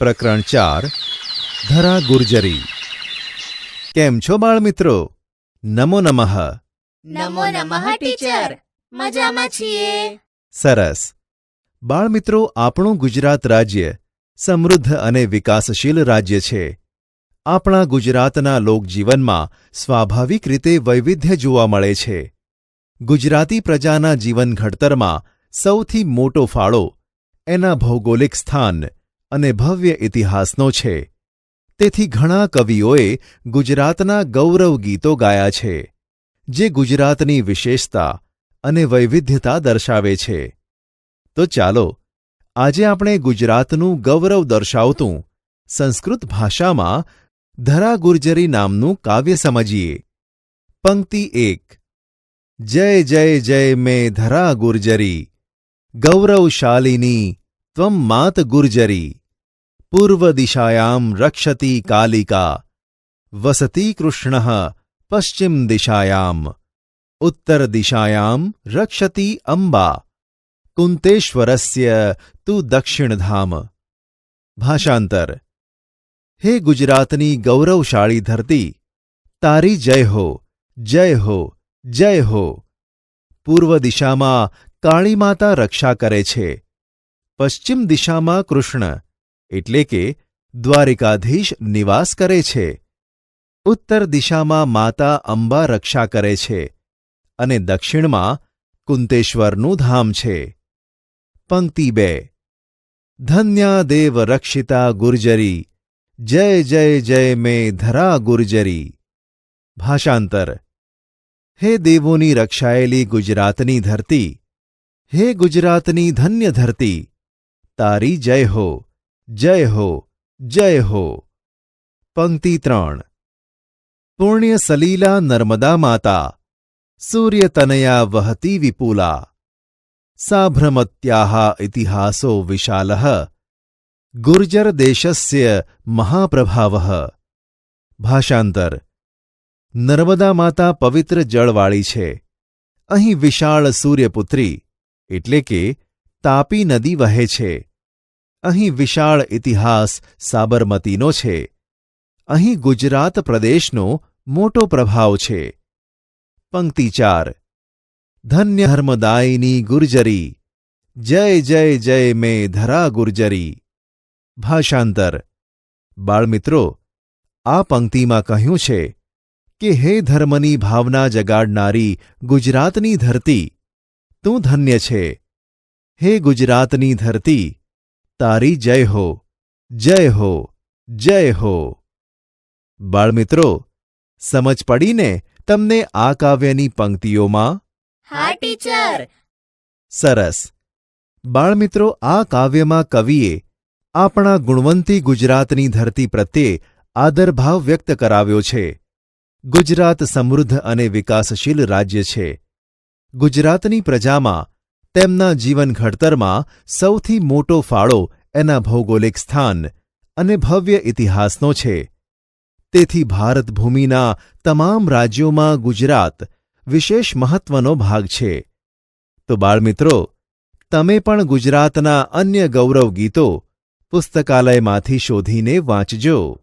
પ્રકરણ ચાર ધરા ગુર્જરી. કેમ છો બાળમિત્રો? નમો નમઃ. નમો નમઃ ટીચર. મજામાં છીએ. સરસ. બાળમિત્રો આપણું ગુજરાત રાજ્ય સમૃદ્ધ અને વિકાસશીલ રાજ્ય છે. આપણા ગુજરાતના લોકજીવનમાં સ્વાભાવિક રીતે વૈવિધ્ય જોવા મળે છે. ગુજરાતી પ્રજાના જીવન ઘડતરમાં સૌથી મોટો ફાળો એના ભૌગોલિક સ્થાન અને ભવ્ય ઇતિહાસનો છે. તેથી ઘણા કવિઓએ ગુજરાતના ગૌરવ ગીતો ગાયા છે, જે ગુજરાતની વિશેષતા અને વૈવિધ્યતા દર્શાવે છે. તો ચાલો, આજે આપણે ગુજરાતનું ગૌરવ દર્શાવતું સંસ્કૃત ભાષામાં ધરા ગુર્જરી નામનું કાવ્ય સમજીએ. પંક્તિ એક, જય જય જય મે ધરા ગુર્જરી ગૌરવશાલિની ત્વમ માત ગુર્જરી. પૂર્વ દિશાયામ રક્ષતી કાલિકા વસતી કૃષ્ણ પશ્ચિમ દિશાયામ ઉત્તર દિશાયામ રક્ષતી અંબા કુંતેશ્વરસ્ય તુ દક્ષિણધામ ભાષાંતર હે ગુજરાતની ગૌરવશાળી ધરતી તારી જય હો જય હો જય હો પૂર્વ દિશામાં કાળી માતા રક્ષા કરે છે પશ્ચિમ દિશામાં કૃષ્ણ એટલે કે દ્વારિકાધીશ નિવાસ કરે છે. ઉત્તર દિશામાં માતા અંબા રક્ષા કરે છે અને દક્ષિણમાં કુંતેશ્વરનું ધામ છે. પંક્તિ બે. ધન્યા દેવ રક્ષિતા ગુર્જરી. જય જય જય મે ધરા ગુર્જરી. ભાષાંતર. હે દેવોની રક્ષાયેલી ગુજરાતની ધરતી. હે ગુજરાતની ધન્ય ધરતી. તારી જય હો. જય હો જય હો. પંક્તિ ત્રણ. પુણ્ય સલીલા નર્મદા માતા સૂર્યતનયા વહતી વિપુલા. સાભ્રમત્યા ઇતિહાસો વિશાલ, ગુર્જર દેશસ્ય મહાપ્રભાવઃ. ભાષાંતર. નર્મદા માતા પવિત્ર જળવાળી છે. અહીં વિશાળ સૂર્યપુત્રી, એટલે કે તાપી નદી વહે છે. અહીં વિશાળ ઇતિહાસ સાબરમતીનો છે. અહીં ગુજરાત પ્રદેશનો મોટો પ્રભાવ છે. પંક્તિ ચાર. ધન્ય ધર્મદાયિની ગુર્જરી. જય જય જય મે ધરા ગુર્જરી. ભાષાંતર. બાળમિત્રો, આ પંક્તિમાં કહ્યું છે કે હે ધર્મની ભાવના જગાડનારી ગુજરાતની ધરતી, તું ધન્ય છે. હે ગુજરાતની ધરતી તારી જય હો જય હો જય હો. બાળમિત્રો સમજ પડીને તમને આ કાવ્યની પંક્તિઓમાં? હા ટીચર. સરસ. બાળમિત્રો આ કાવ્યમાં કવિએ આપણા ગુણવંતી ગુજરાતની ધરતી પ્રત્યે આદરભાવ વ્યક્ત કરાવ્યો છે. ગુજરાત સમૃદ્ધ અને વિકાસશીલ રાજ્ય છે. ગુજરાતની પ્રજામાં તેમના જીવન ઘડતરમાં સૌથી મોટો ફાળો એના ભૌગોલિક સ્થાન અને ભવ્ય ઇતિહાસનો છે. તેથી ભારત ભૂમિના તમામ રાજ્યોમાં ગુજરાત વિશેષ મહત્વનો ભાગ છે. તો બાળમિત્રો, તમે પણ ગુજરાતના અન્ય ગૌરવ ગીતો પુસ્તકાલયમાંથી શોધીને વાંચજો.